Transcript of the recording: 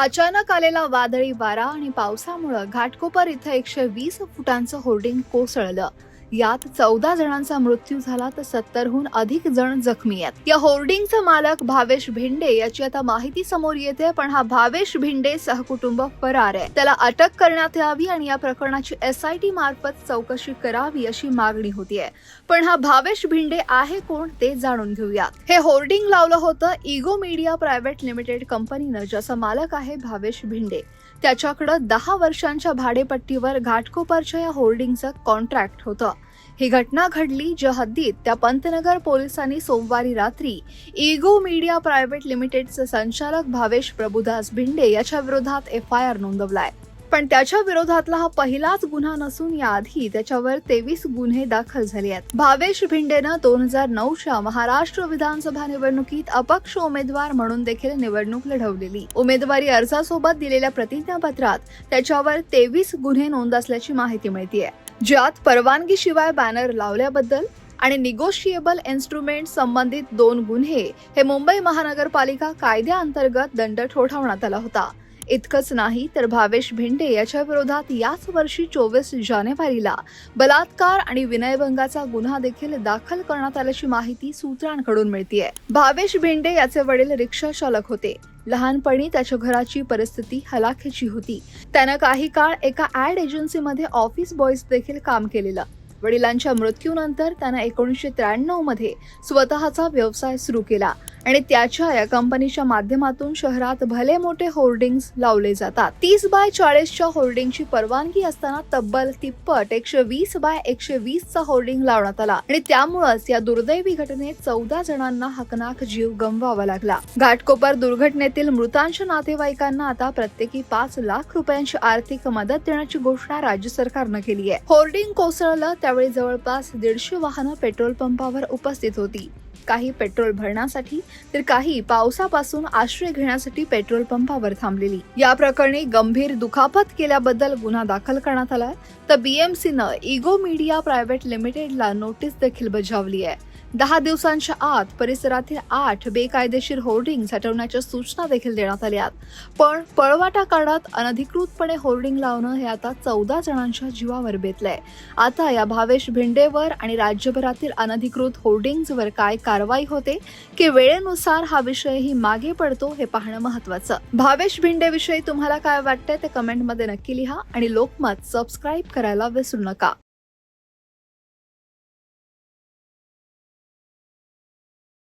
अचानक आलेला वादळी वारा आणि पावसामुळे घाटकोपर इथं एकशे वीस फुटांचं होर्डिंग कोसळलं. यात चौदा जणांचा मृत्यू झाला तर सत्तरहून अधिक जण जखमी आहेत. या होर्डिंगचा मालक भावेश भिंडे याची आता माहिती समोर येते पण हा भावेश भिंडे सहकुटुंब फरार आहे. त्याला अटक करण्यात यावी आणि या प्रकरणाची एस आय टी मार्फत चौकशी करावी अशी मागणी होतीये. पण हा भावेश भिंडे आहे कोण ते जाणून घेऊयात. हे होर्डिंग लावलं होतं इगो मीडिया प्रायव्हेट लिमिटेड कंपनीनं ज्याचा मालक आहे भावेश भिंडे. त्याच्याकडं दहा वर्षांच्या भाडेपट्टीवर घाटकोपरच्या या होर्डिंगचं कॉन्ट्रॅक्ट होतं. ही घटना घडली ज्या हद्दीत त्या पंतनगर पोलिसांनी सोमवारी रात्री इगो मीडिया प्रायव्हेट लिमिटेडचे संचालक भावेश प्रभुदास भिंडे याच्या विरोधात एफ आय आर नोंदवलाय. पण त्याच्या विरोधातला हा पहिलाच गुन्हा नसून याआधी त्याच्यावर तेवीस गुन्हे दाखल झाले आहेत. भावेश भिंडेनं दोन हजार नऊच्या महाराष्ट्र विधानसभा निवडणुकीत अपक्ष उमेदवार म्हणून देखील निवडणूक लढवलेली. उमेदवारी अर्जासोबत दिलेल्या प्रतिज्ञापत्रात त्याच्यावर तेवीस गुन्हे नोंद असल्याची माहिती मिळतीये. ज्यात परवानगीशिवाय बॅनर लावल्याबद्दल आणि निगोशिएबल इन्स्ट्रुमेंट संबंधित दोन गुन्हे हे मुंबई महानगरपालिका कायद्याअंतर्गत दंड ठोठावण्यात आला होता. इतकंच नाही तर भावेश भिंडे याच्या विरोधात याच वर्षी चोवीस जानेवारीला बलात्कार आणि विनयभंगाचा गुन्हा देखील दाखल करण्यात आल्याची माहिती सूत्रांकडून मिळतीये. भावेश भिंडे याचे वडील रिक्षा चालक होते. लहानपणी त्याच्या घराची परिस्थिती हलाखीची होती. त्यानं काही काळ एका ऍड एजन्सीमध्ये ऑफिस बॉयज देखील काम केलेलं. वडिलांच्या मृत्यूनंतर त्यानं एकोणीसशे त्र्याण्णवमध्ये स्वतःचा व्यवसाय सुरू केला. आणि त्याच्या या कंपनीच्या माध्यमातून शहरात भले मोठे होर्डिंग्स लावले जातात. तीस बाय चाळीसच्या होर्डिंगची परवानगी असताना तब्बल तिप्पट एकशे वीस बाय एकशे वीसचा होर्डिंग लावण्यात आला. आणि त्यामुळेच या दुर्दैवी घटनेत चौदा जणांना हकनाक जीव गमवावा लागला. घाटकोपर दुर्घटनेतील मृतांच्या नातेवाईकांना आता प्रत्येकी पाच लाख रुपयांची आर्थिक मदत देण्याची घोषणा राज्य सरकारनं केली आहे. होर्डिंग कोसळलं त्यावेळी जवळपास दीडशे वाहनं पेट्रोल पंपावर उपस्थित होती. काही पेट्रोल भरण्यासाठी तर काही पावसापासून आश्रय घेण्यासाठी पेट्रोल पंपावर थांबलेली. या प्रकरणी गंभीर दुखापत केल्याबद्दल गुन्हा दाखल करण्यात आला तर बीएमसीनं इगो मीडिया प्रायव्हेट लिमिटेडला नोटीस देखील बजावली आहे. दहा दिवसांच्या आत परिसरातील आठ बेकायदेशीर होर्डिंग हटवण्याच्या सूचना देखील देण्यात आल्या. पण पळवाटा काळात अनधिकृतपणे होर्डिंग लावणं हे आता चौदा जणांच्या जीवावर बेतलंय. आता या भावेश भिंडेवर आणि राज्यभरातील अनधिकृत होर्डिंग्जवर काय कारवाई होते की वेळेनुसार हा विषयही मागे पडतो हे पाहणं महत्वाचं. भावेश भिंडेविषयी तुम्हाला काय वाटतंय ते कमेंटमध्ये नक्की लिहा आणि लोकमत सबस्क्राईब करायला विसरू नका.